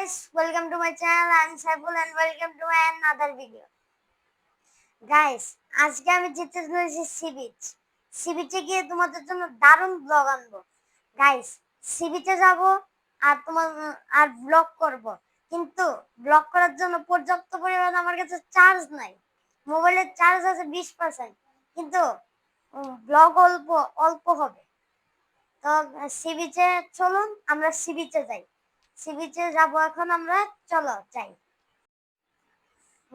guys, welcome to my channel. I'm Saiful and welcome to another video. Guys, আজকে আমি যেতে চলেছি sea beach C বিচে গিয়ে তোমাদের জন্য দারুণ ব্লগ আনব। গাইস সি বিচে যাব আর তোমার আর ব্লগ করব। কিন্তু ব্লগ করার জন্য পর্যাপ্ত পরিমাণ আমার কাছে চার্জ নাই। মোবাইলের চার্জ আছে বিশ পার্সেন্ট কিন্তু ব্লগ অল্প অল্প হবে। তো সি বিচে চলুন আমরা সি বিচে যাই। সি বিচে যাব এখন আমরা, চলো যাই।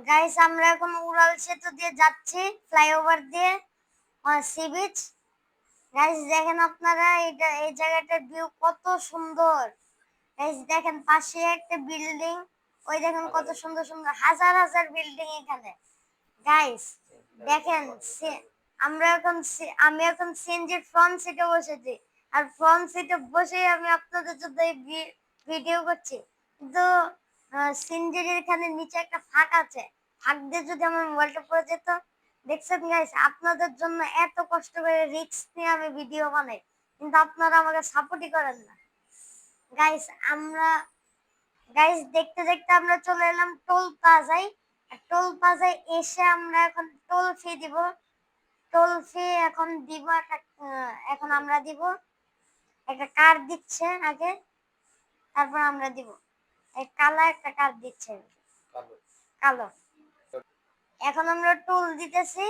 গাইস আমরা এখন উড়াল সেতু দিয়ে যাচ্ছি ফ্লাইওভার দিয়ে সি বিচ গাইস দেখেন আপনারা এটা এই জায়গাটার ভিউ কত সুন্দর। গাইস দেখেন পাশে একটা বিল্ডিং ওই দেখেন কত সুন্দর সুন্দর, হাজার হাজার বিল্ডিং এখানে। গাইস দেখেন আমরা এখন আমি এখন সিএনজির ফ্রন্ট সিটে বসেছি। আর ফ্রন্ট সিটে বসে আমি আপনাদের জন্য এই ভিডিও করছি। কিন্তু সিএনজির এখানে নিচে একটা ফাঁক আছে। ফাঁক দিয়ে যদি আমার মোবাইলটা পড়ে যেত, দেখছেন গাইস আপনাদের জন্য এত কষ্ট করে রিস্ক নিয়ে আমি ভিডিও বানাই। কিন্তু আপনারা আমাকে সাপোর্টই করেন না। গাইস আমরা গাইস দেখতে দেখতে আমরা চলে এলাম টোল প্লাজায় টোল প্লাজায় এসে আমরা এখন টোল ফি দিব। টোল ফি এখন দিব এখন আমরা দিব। একটা কার্ড দিচ্ছে আগে। তারপর আমরা দিব। এই কালো একটা কার্ড দিচ্ছে। কালো। এখন আমরা টুল দিতেছি।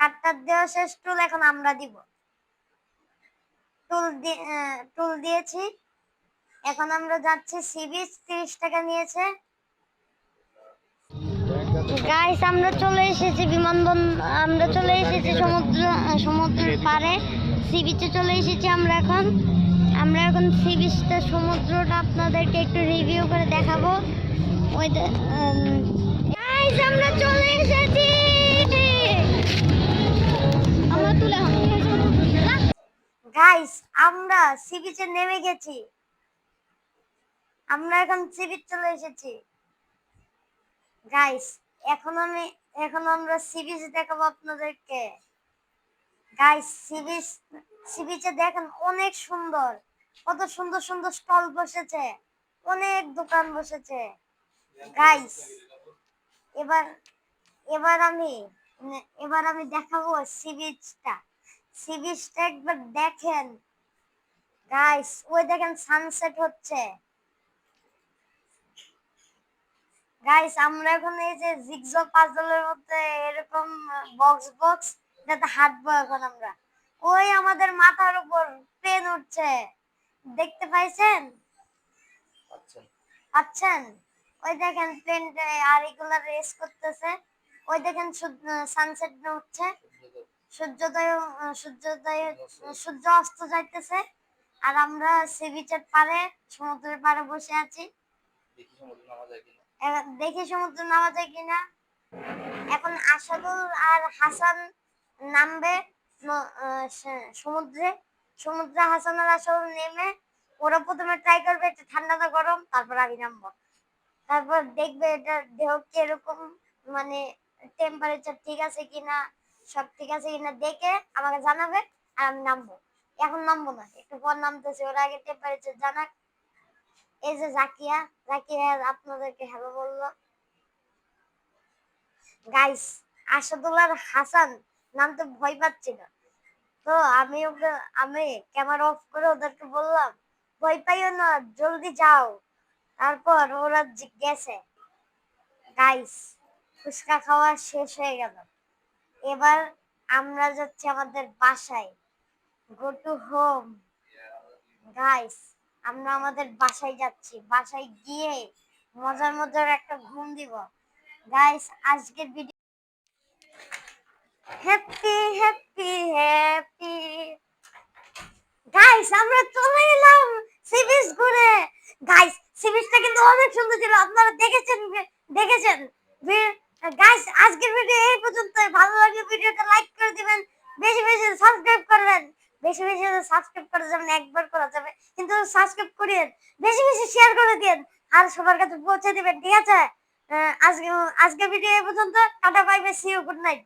কার্ডটা দেওয়া শেষ টুল এখন আমরা দিব। টুল টুল দিয়েছি। এখন আমরা যাচ্ছি সি বিচ তিরিশ টাকা নিয়েছে। গাইস আমরা চলে এসেছি বিমানবন্দর আমরা চলে এসেছি সমুদ্র সমুদ্রের পাড়ে। সি বিচে চলে এসেছি আমরা এখন। আমরা এখন সি বিচটা সমুদ্রটা আপনাদেরকে একটু রিভিউ করে দেখাবো। ওই আমরা চলে এসেছি! আমরা তুলে গাইস আমরা সি বিচে নেমে গেছি। আমরা এখন সি বিচ চলে এসেছি। গাইস এখন আমি, এখন আমরা সি বিচ দেখাবো আপনাদেরকে। গাইস সি বিচ সি বিচে দেখেন অনেক সুন্দর। কত সুন্দর সুন্দর স্টল বসেছে। অনেক দোকান বসেছে। গাইস এবার এবার আমি এবার আমি দেখাবো সি বিচটা একবার দেখেন। গাইস ওই দেখেন সানসেট হচ্ছে। গাইস আমরা এখন এই যে জিগজগ পাজলের মধ্যে এরকম বক্স বক্স এটাতে হাঁটবো এখন আমরা। ওই আমাদের মাথার উপর পেন উঠছে। দেখতে পাইছেন? পাচ্ছেন? ওই দেখেন প্লেনটা আর এগুলা রেস করতেছে। ওই দেখেন সানসেট উঠছে সূর্যোদয় সূর্যোদয় সূর্য অস্ত যাইতেছে। আর আমরা সি বিচের পারে সমুদ্রের পাড়ে বসে আছি। দেখি সমুদ্র নামা যায় কিনা। এখন আসাদুল আর হাসান নামবে সমুদ্রে। সমুদ্রে হাসান আর আসাদুল নেমে ওরা প্রথমে ট্রাই করবে একটু ঠান্ডা না গরম, তারপর আমি নামবো। তারপর দেখবে এটা দেহ কীরকম মানে টেম্পারেচার ঠিক আছে কিনা, সব ঠিক আছে কিনা দেখে আমাকে জানাবে আর আমি নামবো। এখন নামবো না, একটু পর নামতেছে, ওরা আগে টেম্পারেচার জানাক। এই যে জাকিয়া জাকিয়া আপনাদেরকে হ্যালো বলল। গাইস আসাদুল্লাহ হাসান নামতে ভয় পাচ্ছিল তো আমি ওকে, আমি ক্যামেরা অফ করে ওদেরকে বললাম, ভয় পাইও না, জলদি যাও। তারপর ওরা গেছে গাইস ফুচকা খাওয়া শেষ হয়ে গেল। এবার আমরা যাচ্ছি আমাদের বাসায়। গো টু হোম গাইস আমরা আমাদের বাসায় যাচ্ছি। বাসায় গিয়ে মজার মজার একটা ঘুম দিব। গাইস আজকের video happy happy happy guys আমরা চলে এলাম সিবিস ঘুরে। গাইস সিবিসটা কিন্তু অনেক সুন্দর ছিল। আপনারা দেখেছেন দেখেছেন গাইস আজকের ভিডিও এই পর্যন্ত ভালো লাগলে ভিডিওটা লাইক করে দিবেন। বেশি বেশি সাবস্ক্রাইব করবেন। বেশি বেশি সাবস্ক্রাইব করা যাবে একবার করা যাবে। কিন্তু সাবস্ক্রাইব করিয়েন। বেশি বেশি শেয়ার করে দিন আর সবার কাছে পৌঁছে দিবেন। ঠিক আছে? আজকে আজকের ভিডিও এই পর্যন্ত। Tata bye bye see you good night